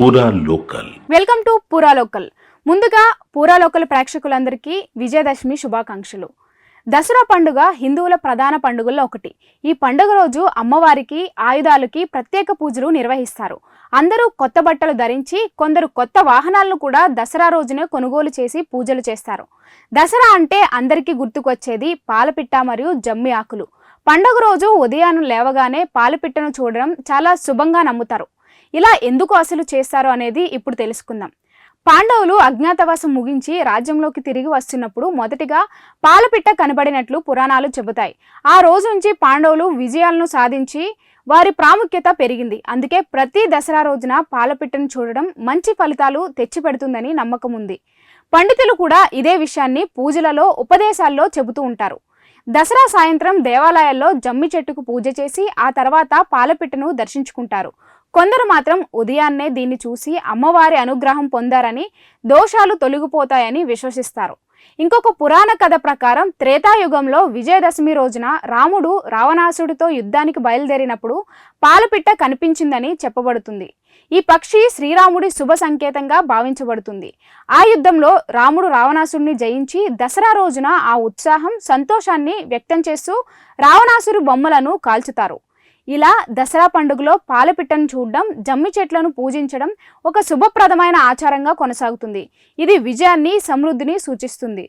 Pura local. Welcome to Pura local. ముందుగా Pura local ప్రేక్షకులందరికీ విజయదశమి శుభాకాంక్షలు. దసరా పండుగ హిందువుల ప్రధాన పండుగల్లో ఒకటి. ఈ పండుగ రోజు అమ్మవారికి ఆయుధాలకి ప్రత్యేక పూజలు నిర్వహిస్తారు. అందరూ కొత్త బట్టలు ధరించి కొందరు కొత్త వాహనాలను కూడా దసరా రోజునే కొనుగోలు చేసి పూజలు చేస్తారు. దసరా అంటే అందరికీ గుర్తుకొచ్చేది పాలపిట్ట మరియు జమ్మి ఆకులు. పండుగ రోజు ఉదయాన్నే లేవగానే పాలపిట్టను చూడడం చాలా శుభంగా నమ్ముతారు. ఇలా ఎందుకు అసలు చేస్తారు అనేది ఇప్పుడు తెలుసుకుందాం. పాండవులు అజ్ఞాతవాసం ముగించి రాజ్యంలోకి తిరిగి వస్తున్నప్పుడు మొదటిగా పాలపిట్ట కనబడినట్లు పురాణాలు చెబుతాయి. ఆ రోజు నుంచి పాండవులు విజయాలను సాధించి వారి ప్రాముఖ్యత పెరిగింది. అందుకే ప్రతి దసరా రోజున పాలపిట్టను చూడడం మంచి ఫలితాలు తెచ్చిపెడుతుందని నమ్మకం ఉంది. పండితులు కూడా ఇదే విషయాన్ని పూజలలో ఉపదేశాల్లో చెబుతూ ఉంటారు. దసరా సాయంత్రం దేవాలయాల్లో జమ్మి చెట్టుకు పూజ చేసి ఆ తర్వాత పాలపిట్టను దర్శించుకుంటారు. కొందరు మాత్రం ఉదయాన్నే దీన్ని చూసి అమ్మవారి అనుగ్రహం పొందారని దోషాలు తొలగిపోతాయని విశ్వసిస్తారు. ఇంకొక పురాణ కథ ప్రకారం త్రేతాయుగంలో విజయదశమి రోజున రాముడు రావణాసుడితో యుద్ధానికి బయలుదేరినప్పుడు పాలపిట్ట కనిపించిందని చెప్పబడుతుంది. ఈ పక్షి శ్రీరాముడి శుభ సంకేతంగా భావించబడుతుంది. ఆ యుద్ధంలో రాముడు రావణాసుడిని జయించి దసరా రోజున ఆ ఉత్సాహం సంతోషాన్ని వ్యక్తం చేస్తూ రావణాసురు బొమ్మలను కాల్చుతారు. ఇలా దసరా పండుగలో పాలపిట్టను చూడడం జమ్మి చెట్లను పూజించడం ఒక శుభప్రదమైన ఆచారంగా కొనసాగుతుంది. ఇది విజయాన్ని సమృద్ధిని సూచిస్తుంది.